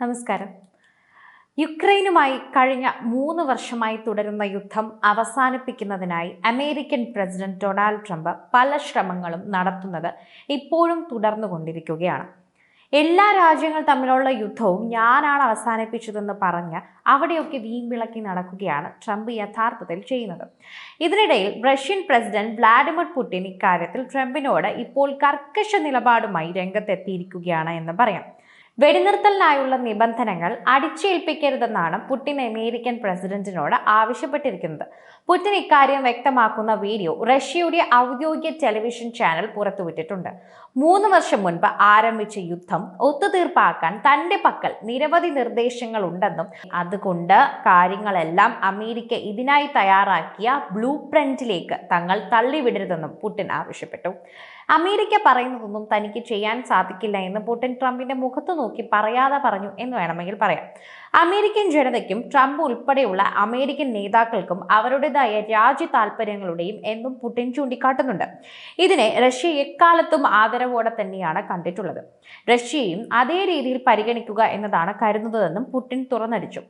നമസ്കാരം. യുക്രൈനുമായി കഴിഞ്ഞ മൂന്ന് വർഷമായി തുടരുന്ന യുദ്ധം അവസാനിപ്പിക്കുന്നതിനായി അമേരിക്കൻ പ്രസിഡന്റ് ഡൊണാൾഡ് ട്രംപ് പല ശ്രമങ്ങളും നടത്തുന്നത് ഇപ്പോഴും തുടർന്നുകൊണ്ടിരിക്കുകയാണ്. എല്ലാ രാജ്യങ്ങൾ തമ്മിലുള്ള യുദ്ധവും ഞാനാണ് അവസാനിപ്പിച്ചതെന്ന് പറഞ്ഞ് അവിടെയൊക്കെ വീമ്പിളക്കി നടക്കുകയാണ് ട്രംപ് യഥാർത്ഥത്തിൽ ചെയ്യുന്നത്. ഇതിനിടയിൽ റഷ്യൻ പ്രസിഡന്റ് വ്ളാഡിമിർ പുടിൻ ഇക്കാര്യത്തിൽ ട്രംപിനോട് ഇപ്പോൾ കർക്കശ നിലപാടുമായി രംഗത്തെത്തിയിരിക്കുകയാണ് എന്ന് പറയാം. വെടിനിർത്തലിനായുള്ള നിബന്ധനകൾ അടിച്ചേൽപ്പിക്കരുതെന്നാണ് പുടിൻ അമേരിക്കൻ പ്രസിഡന്റിനോട് ആവശ്യപ്പെട്ടിരിക്കുന്നത്. പുടിൻ ഇക്കാര്യം വ്യക്തമാക്കുന്ന വീഡിയോ റഷ്യയുടെ ഔദ്യോഗിക ടെലിവിഷൻ ചാനൽ പുറത്തുവിട്ടിട്ടുണ്ട്. മൂന്ന് വർഷം മുൻപ് ആരംഭിച്ച യുദ്ധം ഒത്തുതീർപ്പാക്കാൻ തന്റെ പക്കൽ നിരവധി നിർദ്ദേശങ്ങൾ ഉണ്ടെന്നും അതുകൊണ്ട് കാര്യങ്ങളെല്ലാം അമേരിക്ക ഇതിനായി തയ്യാറാക്കിയ ബ്ലൂ പ്രിന്റിലേക്ക് തങ്ങൾ തള്ളിവിടരുതെന്നും പുടിൻ ആവശ്യപ്പെട്ടു. അമേരിക്ക പറയുന്നതൊന്നും തനിക്ക് ചെയ്യാൻ സാധിക്കില്ല എന്ന് പുടിൻ ട്രംപിന്റെ മുഖത്ത് നോക്കി പറയാതെ പറഞ്ഞു എന്ന് വേണമെങ്കിൽ പറയാം. അമേരിക്കൻ ജനതയ്ക്കും ട്രംപ് ഉൾപ്പെടെയുള്ള അമേരിക്കൻ നേതാക്കൾക്കും അവരുടേതായ രാജ്യ താല്പര്യങ്ങളുടെയും എന്നും പുടിൻ ചൂണ്ടിക്കാട്ടുന്നുണ്ട്. ഇതിനെ റഷ്യ എക്കാലത്തും ആദരവോടെ തന്നെയാണ് കണ്ടിട്ടുള്ളത്. റഷ്യയും അതേ രീതിയിൽ പരിഗണിക്കുക എന്നതാണ് കരുതുന്നതെന്നും പുടിൻ തുറന്നടിച്ചു.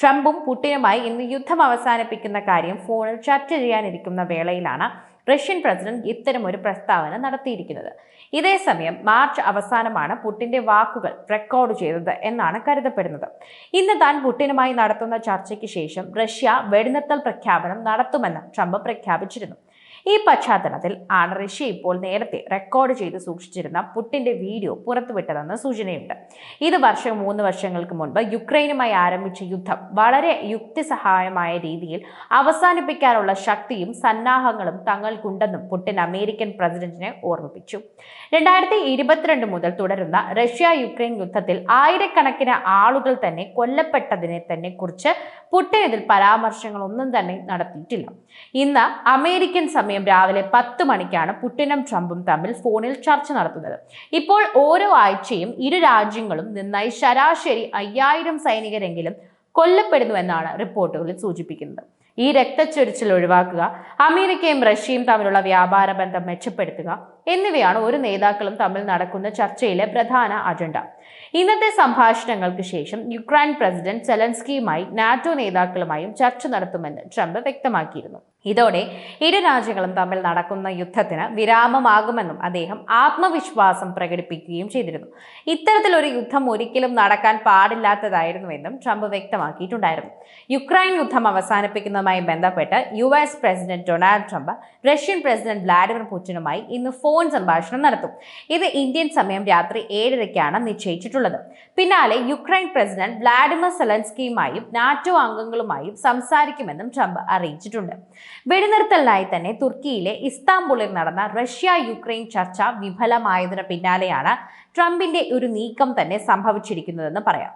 ട്രംപും പുടിനുമായി ഇന്ന് യുദ്ധം അവസാനിപ്പിക്കുന്ന കാര്യം ഫോണിൽ ചർച്ച ചെയ്യാനിരിക്കുന്ന വേളയിലാണ് റഷ്യൻ പ്രസിഡന്റ് ഇത്തരമൊരു പ്രസ്താവന നടത്തിയിരിക്കുന്നത്. ഇതേസമയം മാർച്ച് അവസാനമാണ് പുട്ടിന്റെ വാക്കുകൾ റെക്കോർഡ് ചെയ്തത് എന്നാണ് കരുതപ്പെടുന്നത്. ഇന്ന് താൻ പുട്ടിനുമായി നടത്തുന്ന ചർച്ചയ്ക്ക് ശേഷം റഷ്യ വെടിനിർത്തൽ പ്രഖ്യാപനം നടത്തുമെന്ന് ട്രംപ് പ്രഖ്യാപിച്ചിരുന്നു. ഈ പശ്ചാത്തലത്തിൽ ആണ് റഷ്യ ഇപ്പോൾ നേരത്തെ റെക്കോർഡ് ചെയ്ത് സൂക്ഷിച്ചിരുന്ന പുട്ടിന്റെ വീഡിയോ പുറത്തുവിട്ടതെന്ന് സൂചനയുണ്ട്. ഇത് വർഷം മൂന്ന് വർഷങ്ങൾക്ക് മുൻപ് യുക്രൈനുമായി ആരംഭിച്ച യുദ്ധം വളരെ യുക്തിസഹായമായ രീതിയിൽ അവസാനിപ്പിക്കാനുള്ള ശക്തിയും സന്നാഹങ്ങളും തങ്ങൾക്കുണ്ടെന്നും പുട്ടിൻ അമേരിക്കൻ പ്രസിഡന്റിനെ ഓർമ്മിപ്പിച്ചു. രണ്ടായിരത്തി ഇരുപത്തിരണ്ട് മുതൽ തുടരുന്ന റഷ്യ യുക്രൈൻ യുദ്ധത്തിൽ ആയിരക്കണക്കിന് ആളുകൾ തന്നെ കൊല്ലപ്പെട്ടതിനെ തന്നെ കുറിച്ച് പുട്ടിൻ ഇതിൽ പരാമർശങ്ങളൊന്നും തന്നെ നടത്തിയിട്ടില്ല. ഇന്ന് അമേരിക്കൻ സമയം രാവിലെ പത്ത് മണിക്കാണ് പുട്ടിനും ട്രംപും തമ്മിൽ ഫോണിൽ ചർച്ച നടത്തുന്നത്. ഇപ്പോൾ ഓരോ ആഴ്ചയും ഇരു രാജ്യങ്ങളും നിന്നായി ശരാശരി അയ്യായിരം സൈനികരെങ്കിലും കൊല്ലപ്പെടുന്നുവെന്നാണ് റിപ്പോർട്ടുകളിൽ സൂചിപ്പിക്കുന്നത്. ഈ രക്തച്ചൊരിച്ചിൽ ഒഴിവാക്കുക അമേരിക്കയും റഷ്യയും തമ്മിലുള്ള വ്യാപാര ബന്ധം മെച്ചപ്പെടുത്തുക എന്നിവയാണ് ഒരു നേതാക്കളും തമ്മിൽ നടക്കുന്ന ചർച്ചയിലെ പ്രധാന അജണ്ട. ഇന്നത്തെ സംഭാഷണങ്ങൾക്ക് ശേഷം യുക്രൈൻ പ്രസിഡന്റ് സെലൻസ്കിയുമായി നാറ്റോ നേതാക്കളുമായും ചർച്ച നടത്തുമെന്ന് ട്രംപ് വ്യക്തമാക്കിയിരുന്നു. ഇതോടെ ഇരു രാജ്യങ്ങളും തമ്മിൽ നടക്കുന്ന യുദ്ധത്തിന് വിരാമമാകുമെന്നും അദ്ദേഹം ആത്മവിശ്വാസം പ്രകടിപ്പിക്കുകയും ചെയ്തിരുന്നു. ഇത്തരത്തിലൊരു യുദ്ധം ഒരിക്കലും നടക്കാൻ പാടില്ലാത്തതായിരുന്നുവെന്നും ട്രംപ് വ്യക്തമാക്കിയിട്ടുണ്ടായിരുന്നു. യുക്രൈൻ യുദ്ധം അവസാനിപ്പിക്കുന്നതുമായി ബന്ധപ്പെട്ട് U S president Donald Trump Russian president Vladimir പുടിനുമായി ഇന്ന് ഫോൺ സംഭാഷണം നടത്തും. ഇത് ഇന്ത്യൻ സമയം രാത്രി ഏഴരയ്ക്കാണ് നിശ്ചയിച്ചിട്ടുള്ളത്. പിന്നാലെ യുക്രൈൻ പ്രസിഡന്റ് വ്ളാഡിമിർ സെലൻസ്കിയുമായും നാറ്റോ അംഗങ്ങളുമായും സംസാരിക്കുമെന്നും ട്രംപ് അറിയിച്ചിട്ടുണ്ട്. വെടിനിർത്തലിനായി തന്നെ തുർക്കിയിലെ ഇസ്താംബുളിൽ നടന്ന റഷ്യ യുക്രൈൻ ചർച്ച വിഫലമായതിനു പിന്നാലെയാണ് ട്രംപിന്റെ ഒരു നീക്കം തന്നെ സംഭവിച്ചിരിക്കുന്നതെന്ന് പറയാം.